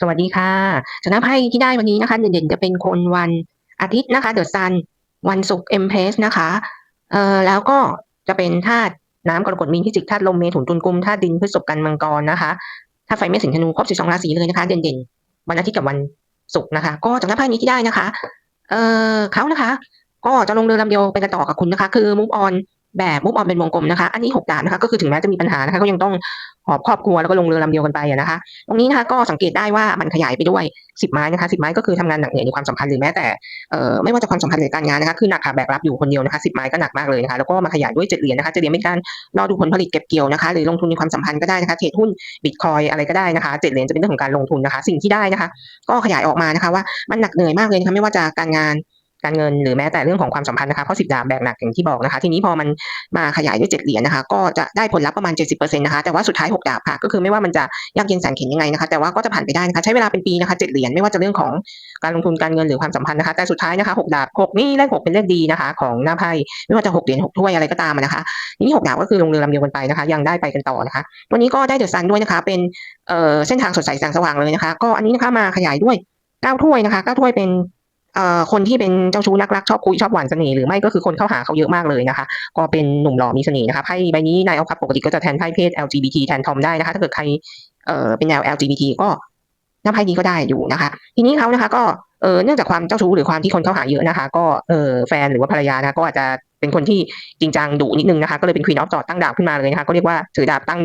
สวัสดีค่ะจากน้าไพ่ที่ได้วันนี้นะคะ เด่นๆจะเป็นคนวันอาทิตย์นะคะเดอะซัน วันศุกร์เอ็มเพสนะคะเอ่อแล้วก็จะเป็นธาตุน้ำกรกฎมีนพิจิกธาตุลมเมถุนตุลกุมธาตุดินพฤษภกันมังกรนะคะธาตุไฟเมษสิงห์ธนูครบ12ราศีเลยนะคะ เด่นๆ วันอาทิตย์กับวันศุกร์นะคะ ก็จากหน้าไพ่นี้ที่ได้นะคะ เอ่อเขานะคะ ก็จะลงเรือลำเดียวไปกันต่อกับคุณนะคะ คือ move on แบบมุกออนเป็นวงกลมนะคะ อันนี้หกดาบนะคะ ก็คือถึงแม้จะมีปัญหานะคะ ก็ยังต้องหอบครอบครัวแล้วก็ลงเรือลำเดียวกันไปนะคะ ตรงนี้นะคะก็สังเกตได้ว่ามันขยายไปด้วยสิบไม้นะคะสิบไม้ก็คือทำงานหนักเหนื่อยในความสัมพันธ์หรือแม้แต่เอ่อไม่ว่าจะความสัมพันธ์หรือการงานนะคะ คือหนักค่ะแบกรับอยู่คนเดียวนะคะสิบไม้ก็หนักมากเลยนะคะ แล้วก็มาขยายด้วยเจ็ดเหรียญนะคะเจ็ดเหรียญเป็นการรอดูผลผลิตเก็บเกี่ยวนะคะ หรือลงทุนในความสัมพันธ์ก็ได้นะคะ เทรดหุ้นบิตคอยอะไรก็ได้นะคะเจ็ดเหรียญจะเป็นเรื่องของการลงทุนนะคะ สิ่งที่ได้นะคะ ก็ขยายออกมานะคะว่ามันหนักเหนื่อยมากเลยนะคะไม่ว่าจะการงาน การเงินหรือแม้แต่เรื่องของความสัมพันธ์นะคะเพราะสิบดาบแบกหนักอย่างที่บอกนะคะ ทีนี้พอมันมาขยายด้วยเจ็ดเหรียญนะคะ ก็จะได้ผลลัพธ์ประมาณ 70%นะคะแต่ว่าสุดท้ายหกดาบค่ะก็คือไม่ว่ามันจะยากเย็นแสนเข็ญยังไงนะคะ แต่ว่าก็จะผ่านไปได้นะคะ ใช้เวลาเป็นปีนะคะเจ็ดเหรียญไม่ว่าจะเรื่องของการลงทุนการเงินหรือความสัมพันธ์นะคะ แต่สุดท้ายนะคะหกดาบหกนี่เลขหกเป็นเลขดีนะคะ ของหน้าไพ่ไม่ว่าจะหกเหรียญหกถ้วยอะไรก็ตามนะคะนี้หกดาบก็คือลงเรือลำเดียวกันไปนะคะ ยังได้ไปกันต่อนะคะ วันนี้ก็ได้เดอะซันด้วยนะคะ เป็นเอ่อเส้นทางสดใสแสงสว่างเลยนะคะ ก็อันนี้นะคะมาขยายด้วยเก้าถ้วยนะคะเก้าถ้วยเป็น คนที่เป็นเจ้าชู้รักรักชอบคุยชอบหวานเสน่ห์หรือไม่ก็คือคนเข้าหาเขาเยอะมากเลยนะคะ ก็เป็นหนุ่มหล่อมีเสน่ห์นะคะไพ่ใบนี้นายเอาครับปกติก็จะแทนไพ่เพศ LGBT แทนทอมได้นะคะ ถ้าเกิดใครเอ่อเป็นแนว LGBT ก็หน้าไพ่นี้ก็ได้อยู่นะคะ ทีนี้เขานะคะก็ เออเนื่องจากความเจ้าชู้หรือความที่คนเข้าหาเยอะนะคะ ก็เออแฟนหรือว่าภรรยานะคะก็อาจจะเป็นคนที่จริงจังดุนิดนึงนะคะ ก็เลยเป็นควีนออฟจอดตั้งดาบขึ้นมาเลยนะคะก็เรียกว่าถือดาบตั้ง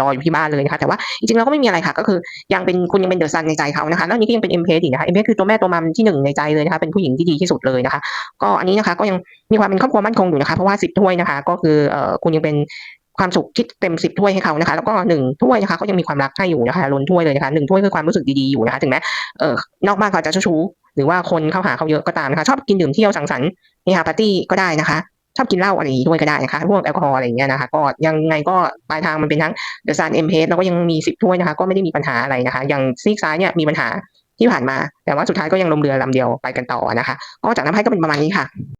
รออยู่ที่บ้านเลยนะคะ แต่ว่าจริงๆแล้วก็ไม่มีอะไรค่ะ ก็คือยังเป็นคุณยังเป็นเดอะซันในใจเขานะคะแล้วนี้ก็ยังเป็นเอ็มเพสอีกนะคะเอ็มเพสคือตัวแม่ตัวมัมที่หนึ่งในใจเลยนะคะ เป็นผู้หญิงที่ดีที่สุดเลยนะคะ ก็อันนี้นะคะก็ยังมีความเป็นครอบครัวมั่นคงอยู่นะคะ เพราะว่าสิบถ้วยนะคะ ก็คือเอ่อคุณยังเป็น ความสุขที่เต็มสิบถ้วยให้เขานะคะ แล้วก็หนึ่งถ้วยนะคะก็ยังมีความรักให้อยู่นะคะล้นถ้วยเลยนะคะหนึ่งถ้วยคือความรู้สึกดีๆอยู่นะคะถึงแม้เอ่อนอกบ้านเขาจะชู้หรือว่าคนเข้าหาเขาเยอะก็ตามนะคะ ชอบกินดื่มเที่ยวสังสรรค์เฮฮาปาร์ตี้ก็ได้นะคะชอบกินเหล้าอะไรอย่างนี้ด้วยก็ได้นะคะพวกแอลกอฮอล์อะไรอย่างเงี้ยนะคะ ก็ยังไงก็ปลายทางมันเป็นทั้งเดอะซันเอ็มเพสแล้วก็ยังมีสิบถ้วยนะคะ ก็ไม่ได้มีปัญหาอะไรนะคะ อย่างซีกซ้ายเนี่ยมีปัญหาที่ผ่านมา แต่ว่าสุดท้ายก็ยังลงเรือลำเดียวไปกันต่อนะคะ ก็จากน้ำไพ่ก็เป็นประมาณนี้ค่ะ